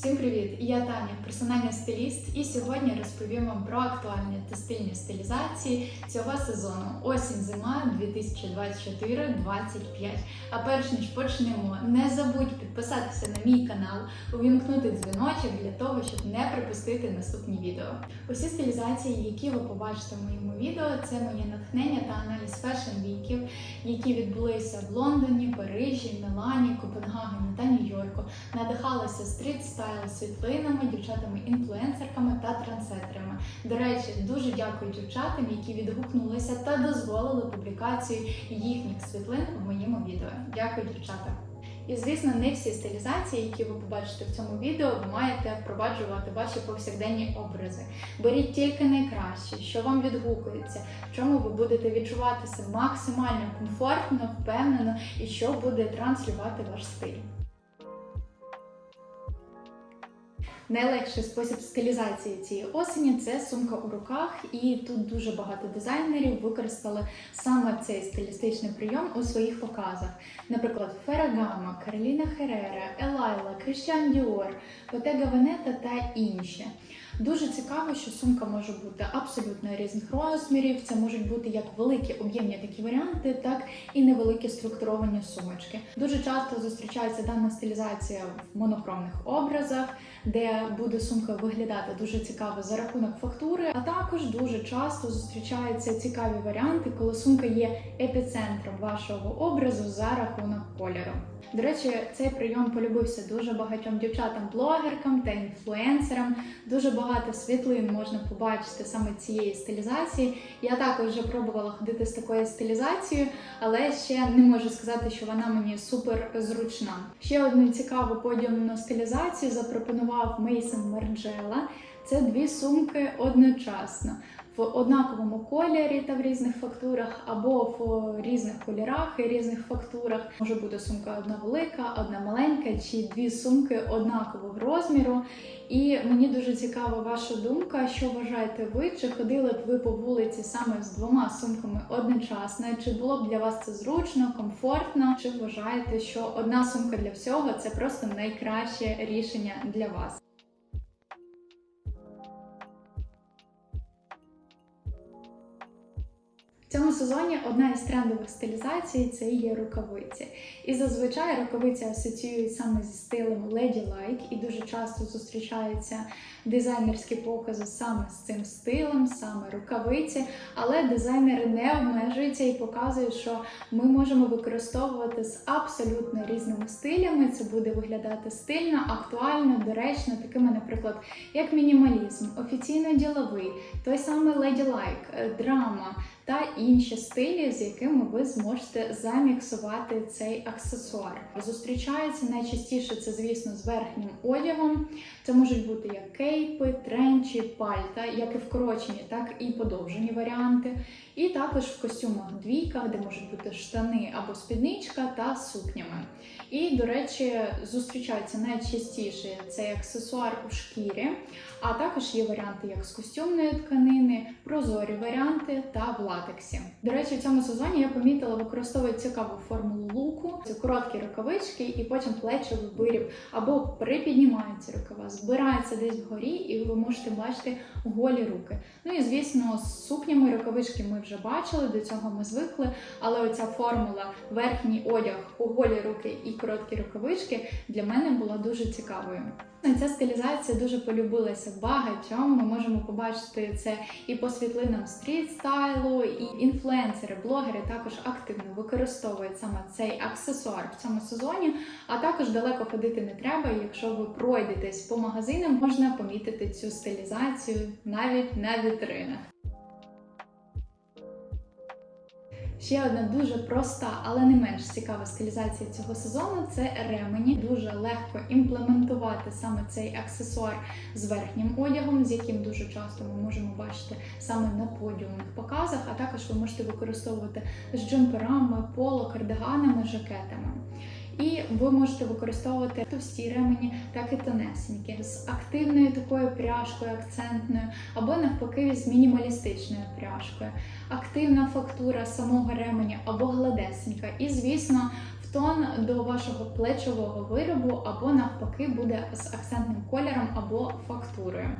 Всім привіт! Я Таня, персональний стиліст, і сьогодні розповім вам про актуальні та стильні стилізації цього сезону осінь-зима 2024-2025. А перш ніж почнемо, не забудь підписатися на мій канал, увімкнути дзвіночок для того, щоб не пропустити наступні відео. Усі стилізації, які ви побачите в моєму відео, це моє натхнення та аналіз фешн-віків, які відбулися в Лондоні, Парижі, Мілані, Копенгагені та Нью-Йорку. Надихалася стріт стайл світлинами, дівчатами-інфлюенсерками та трансетерами. До речі, дуже дякую дівчатам, які відгукнулися та дозволили публікацію їхніх світлин в моєму відео. Дякую, дівчата! І звісно, не всі стилізації, які ви побачите в цьому відео, ви маєте впроваджувати ваші повсякденні образи. Беріть тільки найкраще, що вам відгукується, в чому ви будете відчуватися максимально комфортно, впевнено і що буде транслювати ваш стиль. Найлегший спосіб стилізації цієї осені це сумка у руках, і тут дуже багато дизайнерів використали саме цей стилістичний прийом у своїх показах. Наприклад, Ферагама, Кароліна Херера, Елайла, Кріштіан Діор, Bottega Венета та інші. Дуже цікаво, що сумка може бути абсолютно різних розмірів. Це можуть бути як великі об'ємні такі варіанти, так і невеликі структуровані сумочки. Дуже часто зустрічається дана стилізація в монохромних образах, де буде сумка виглядати дуже цікаво за рахунок фактури. А також дуже часто зустрічаються цікаві варіанти, коли сумка є епіцентром вашого образу за рахунок кольору. До речі, цей прийом полюбився дуже багатьом дівчатам-блогеркам та інфлюенсерам. Дуже багато світлин можна побачити саме цієї стилізації. Я також вже пробувала ходити з такою стилізацією, але ще не можу сказати, що вона мені супер зручна. Ще одну цікаву подіумну стилізацію запропонував Мейсон Марджела. Це дві сумки одночасно в однаковому кольорі та в різних фактурах, або в різних кольорах і різних фактурах. Може бути сумка одна велика, одна маленька, чи дві сумки однакового розміру. І мені дуже цікава ваша думка, що вважаєте ви, чи ходили б ви по вулиці саме з двома сумками одночасно? Чи було б для вас це зручно, комфортно? Чи вважаєте, що одна сумка для всього це просто найкраще рішення для вас? Цьому сезоні одна із трендових стилізацій це є рукавиці. І зазвичай рукавиці асоціюють саме зі стилем Ladylike, і дуже часто зустрічаються дизайнерські покази саме з цим стилем, саме рукавиці. Але дизайнери не обмежуються і показують, що ми можемо використовувати з абсолютно різними стилями. Це буде виглядати стильно, актуально, доречно, такими, наприклад, як мінімалізм, офіційно діловий, той самий Ladylike, драма та інші стилі, з якими ви зможете заміксувати цей аксесуар. Зустрічається найчастіше це, звісно, з верхнім одягом. Це можуть бути як кейпи, тренчі, пальта, як і вкорочені, так і подовжені варіанти. І також в костюмах двійках, де можуть бути штани або спідничка та сукнями. І, до речі, зустрічається найчастіше цей аксесуар у шкірі, а також є варіанти як з костюмної тканини, прозорі варіанти та в латексі. До речі, в цьому сезоні я помітила використовують цікаву формулу луку, це короткі рукавички, і потім плечовий виріб або припіднімаються рукава, збираються десь вгорі, і ви можете бачити голі руки. Ну і звісно, з сукнями рукавички ми вже бачили, до цього ми звикли. Але оця формула верхній одяг у голі руки і короткі рукавички для мене була дуже цікавою. Ця стилізація дуже полюбилася багатьом. Ми можемо побачити це і по світлинам стріт стайлу, і інфлюенсери, блогери також активно використовують саме цей аксесуар в цьому сезоні. А також далеко ходити не треба. Якщо ви пройдетесь по магазинам, можна помітити цю стилізацію навіть на вітринах. Ще одна дуже проста, але не менш цікава стилізація цього сезону це ремені. Дуже легко імплементувати саме цей аксесуар з верхнім одягом, з яким дуже часто ми можемо бачити саме на подіумних показах. А також ви можете використовувати з джемперами, поло, кардиганами, жакетами. І ви можете використовувати товсті ремені, так і тонесенькі, з активною такою пряжкою акцентною, або навпаки з мінімалістичною пряжкою. Активна фактура самого ременя або гладесенька. І, звісно, в тон до вашого плечового виробу, або навпаки буде з акцентним кольором або фактурою.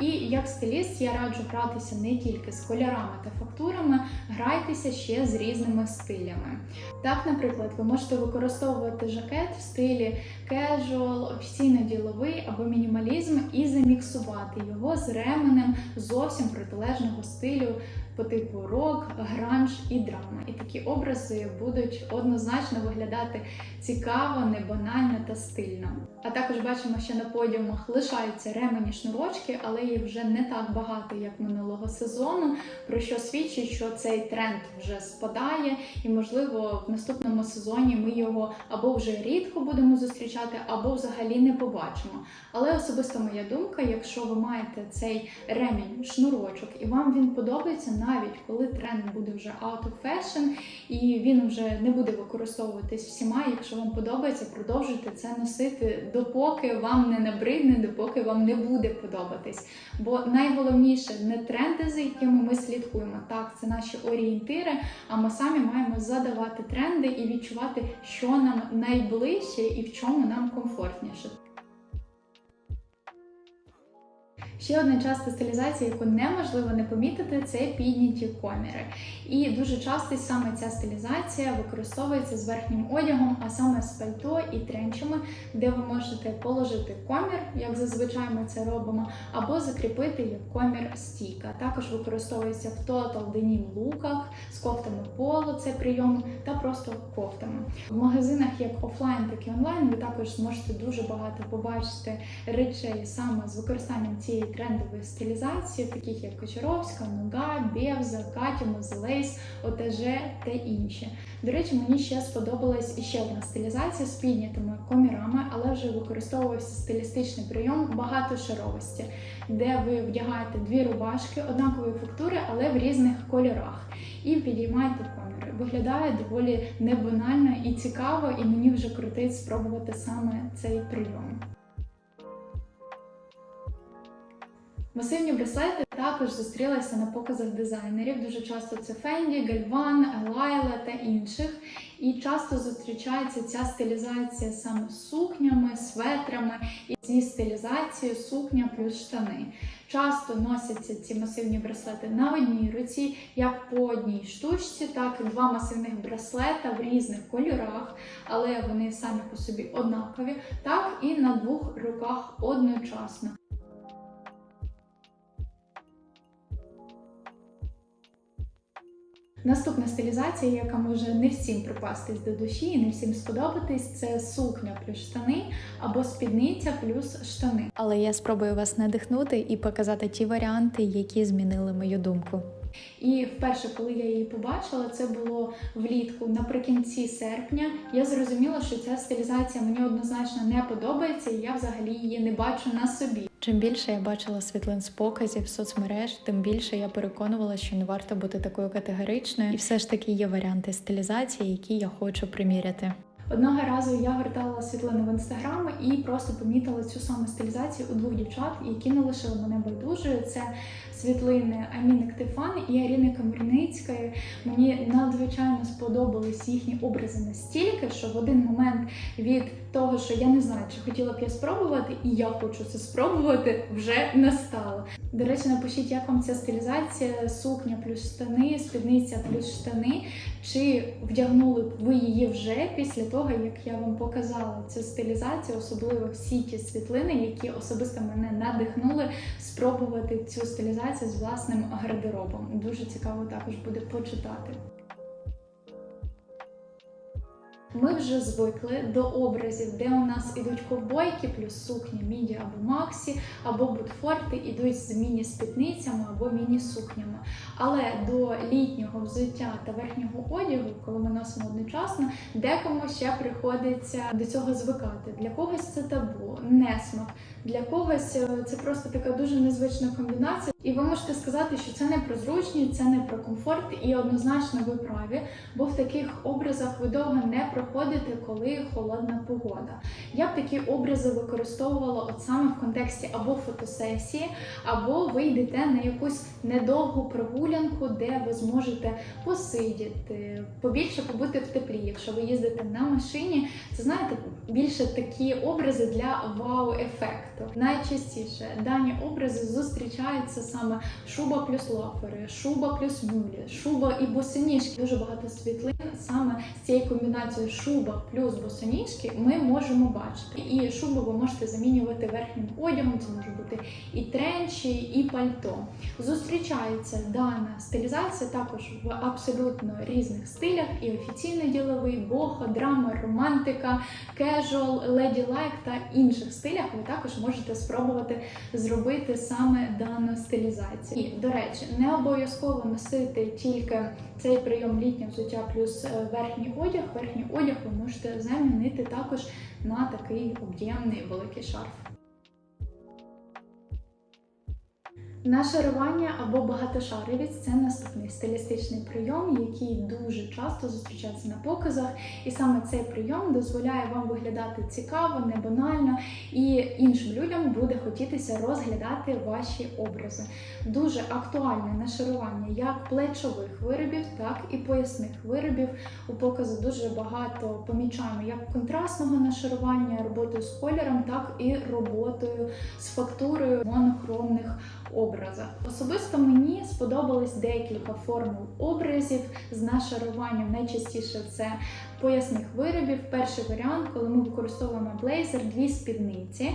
І як стиліст я раджу гратися не тільки з кольорами та фактурами, грайтеся ще з різними стилями. Так, наприклад, ви можете використовувати жакет в стилі casual, офіційно-діловий або мінімалізм і заміксувати його з ременем зовсім протилежного стилю по типу рок, гранж і драма. І такі образи будуть однозначно виглядати цікаво, небанально та стильно. А також бачимо, що на подіумах лишаються ремені шнурочки, але їх вже не так багато, як минулого сезону, про що свідчить, що цей тренд вже спадає, і можливо в наступному сезоні ми його або вже рідко будемо зустрічати, або взагалі не побачимо. Але особисто моя думка, якщо ви маєте цей ремінь, шнурочок, і вам він подобається, навіть коли тренд буде вже out of fashion, і він вже не буде використовуватись всіма. Якщо вам подобається, продовжуйте це носити, допоки вам не набридне, допоки вам не буде подобатись. Бо найголовніше не тренди, за якими ми слідкуємо. Так, це наші орієнтири. А ми самі маємо задавати тренди і відчувати, що нам найближче і в чому нам комфортніше. Ще одна часта стилізація, яку неможливо не помітити, це підняті коміри. І дуже часто саме ця стилізація використовується з верхнім одягом, а саме з пальто і тренчами, де ви можете положити комір, як зазвичай ми це робимо, або закріпити як комір стійка. Також використовується в total denim луках з кофтами поло, це прийом, та просто кофтами. В магазинах як офлайн, так і онлайн ви також зможете дуже багато побачити речей саме з використанням цієї трендової стилізації, таких як Кочаровська, Нуга, Бевза, Катімо, Зелейс, ОТЖ та інші. До речі, мені ще сподобалась іще одна стилізація з піднятими комірами, але вже використовувався стилістичний прийом багатошаровості, де ви вдягаєте дві рубашки однакової фактури, але в різних кольорах, і підіймаєте коміри. Виглядає доволі небанально і цікаво, і мені вже крутить спробувати саме цей прийом. Масивні браслети також зустрілися на показах дизайнерів. Дуже часто це Fendi, Galvan, Лайла та інших. І часто зустрічається ця стилізація саме з сукнями, светрами і зі стилізацією сукня плюс штани. Часто носяться ці масивні браслети на одній руці, як по одній штучці, так і два масивних браслета в різних кольорах, але вони самі по собі однакові, так і на двох руках одночасно. Наступна стилізація, яка може не всім припастись до душі і не всім сподобатись, це сукня плюс штани або спідниця плюс штани. Але я спробую вас надихнути і показати ті варіанти, які змінили мою думку. І вперше, коли я її побачила, це було влітку наприкінці серпня. Я зрозуміла, що ця стилізація мені однозначно не подобається, і я взагалі її не бачу на собі. Чим більше я бачила світлин з показів соцмереж, тим більше я переконувалася, що не варто бути такою категоричною, і все ж таки є варіанти стилізації, які я хочу приміряти. Одного разу я гортала світлини в інстаграм і просто помітила цю саму стилізацію у двох дівчат, які не лишили мене байдужою. Це світлини Аміни Ктефан і Аріни Камерницької. Мені надзвичайно сподобались їхні образи настільки, що в один момент від того, що я не знаю, чи хотіла б я спробувати, і я хочу це спробувати, вже настало. До речі, напишіть, як вам ця стилізація, сукня плюс штани, спідниця плюс штани. Чи вдягнули б ви її вже після того, як я вам показала цю стилізацію, особливо всі ті світлини, які особисто мене надихнули спробувати цю стилізацію з власним гардеробом. Дуже цікаво також буде почитати. Ми вже звикли до образів, де у нас ідуть ковбойки, плюс сукні міді або максі, або бутфорти ідуть з міні-спідницями або міні-сукнями. Але до літнього взуття та верхнього одягу, коли ми носимо одночасно, декому ще приходиться до цього звикати. Для когось це табу, несмак, для когось е, це просто така дуже незвична комбінація. І ви можете сказати, що це не про зручність, це не про комфорт, і однозначно ви праві, бо в таких образах ви довго не проходите, коли холодна погода. Я б такі образи використовувала от саме в контексті або фотосесії, або ви йдете на якусь недовгу прогулянку, де ви зможете посидіти, побільше побути в теплі. Якщо ви їздите на машині, це знаєте більше такі образи для вау-ефекту. Найчастіше дані образи зустрічаються саме шуба плюс лофери, шуба плюс мюлі, шуба і босоніжки. Дуже багато світлин саме з цією комбінацією шуба плюс босоніжки ми можемо бачити. І шубу ви можете замінювати верхнім одягом. Це може бути і тренчі, і пальто. Зустрічається дана стилізація також в абсолютно різних стилях: і офіційний діловий, бохо, драма, романтика, кежуал, леді лайк та інших стилях. Ви також можете спробувати зробити саме дану стилізацію. І до речі, не обов'язково носити тільки цей прийом літнє взуття плюс е, верхній одяг. Верхній одяг ви можете замінити також на такий об'ємний великий шарф. Нашарування або багатошаровість це наступний стилістичний прийом, який дуже часто зустрічається на показах, і саме цей прийом дозволяє вам виглядати цікаво, не банально, і іншим людям буде хотітися розглядати ваші образи. Дуже актуальне нашарування як плечових виробів, так і поясних виробів. У показу дуже багато помічаємо як контрастного нашарування, роботою з кольором, так і роботою з фактурою монохромних образах. Особисто мені сподобались декілька формул образів з нашаруванням. Найчастіше це поясних виробів. Перший варіант, коли ми використовуємо блейзер, дві спідниці,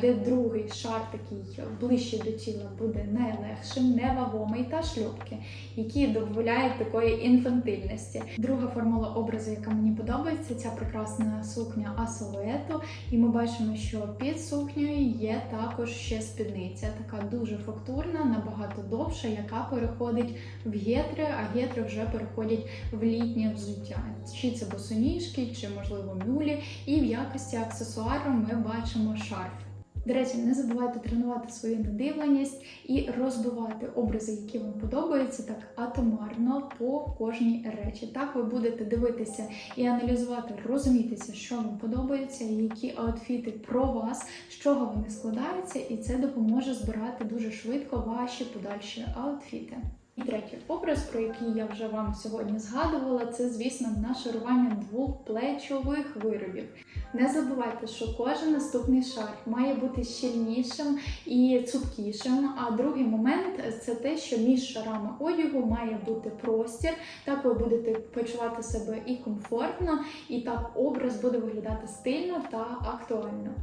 де другий шар такий ближче до тіла буде найлегшим, невагомий та шльопки, які дозволяють такої інфантильності. Друга формула образу, яка мені подобається, ця прекрасна сукня асолету. І ми бачимо, що під сукнею є також ще спідниця, така дуже фактурна, набагато довша, яка переходить в гетри, а гетри вже переходять в літнє взуття. Чи це босоніжки, чи можливо мюлі. І в якості аксесуару ми бачимо шарф. До речі, не забувайте тренувати свою надивленість і розбивати образи, які вам подобаються, так атомарно по кожній речі. Так ви будете дивитися і аналізувати, розумітися, що вам подобається, які аутфіти про вас, з чого вони складаються, і це допоможе збирати дуже швидко ваші подальші аутфіти. І третій образ, про який я вже вам сьогодні згадувала, це, звісно, нашарування двох плечових виробів. Не забувайте, що кожен наступний шар має бути щільнішим і цупкішим. А другий момент це те, що між шарами одягу має бути простір. Так ви будете почувати себе і комфортно, і так образ буде виглядати стильно та актуально.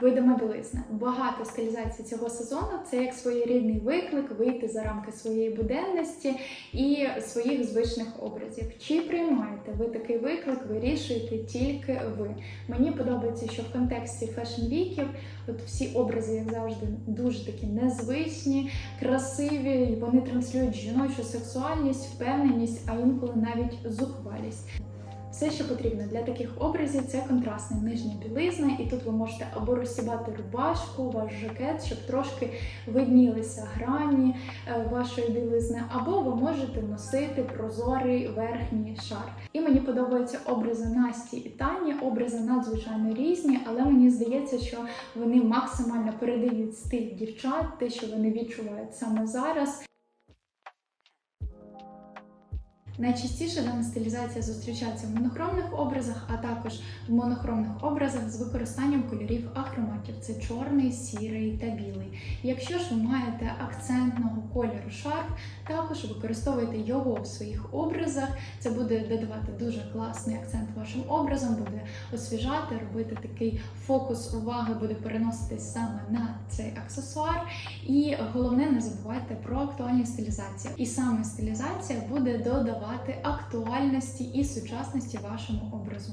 Видима білизна. Багато стилізацій цього сезону це як своєрідний виклик вийти за рамки своєї буденності і своїх звичних образів. Чи приймаєте ви такий виклик, вирішуєте тільки ви. Мені подобається, що в контексті фешн-віків от всі образи, як завжди, дуже такі незвичні, красиві. Вони транслюють жіночу сексуальність, впевненість, а інколи навіть зухвалість. Все, що потрібно для таких образів, це контрастна нижня білизна, і тут ви можете або розсібати рубашку, ваш жакет, щоб трошки виднілися грані е, вашої білизни, або ви можете носити прозорий верхній шар. І мені подобаються образи Насті і Тані. Образи надзвичайно різні, але мені здається, що вони максимально передають стиль дівчат, те, що вони відчувають саме зараз. Найчастіше дана стилізація зустрічається в монохромних образах, а також в монохромних образах з використанням кольорів ахроматів. Це чорний, сірий та білий. Якщо ж ви маєте акцентного кольору шарф, також використовуйте його в своїх образах. Це буде додавати дуже класний акцент вашим образом, буде освіжати, робити такий фокус уваги, буде переноситись саме на цей аксесуар. І головне, не забувайте про актуальні стилізації. І саме стилізація буде додавати актуальності і сучасності вашому образу.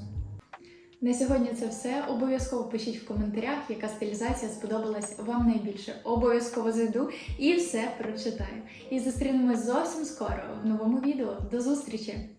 На сьогодні це все. Обов'язково пишіть в коментарях, яка стилізація сподобалась вам найбільше. Обов'язково зайду і все прочитаю. І зустрінемось зовсім скоро в новому відео. До зустрічі!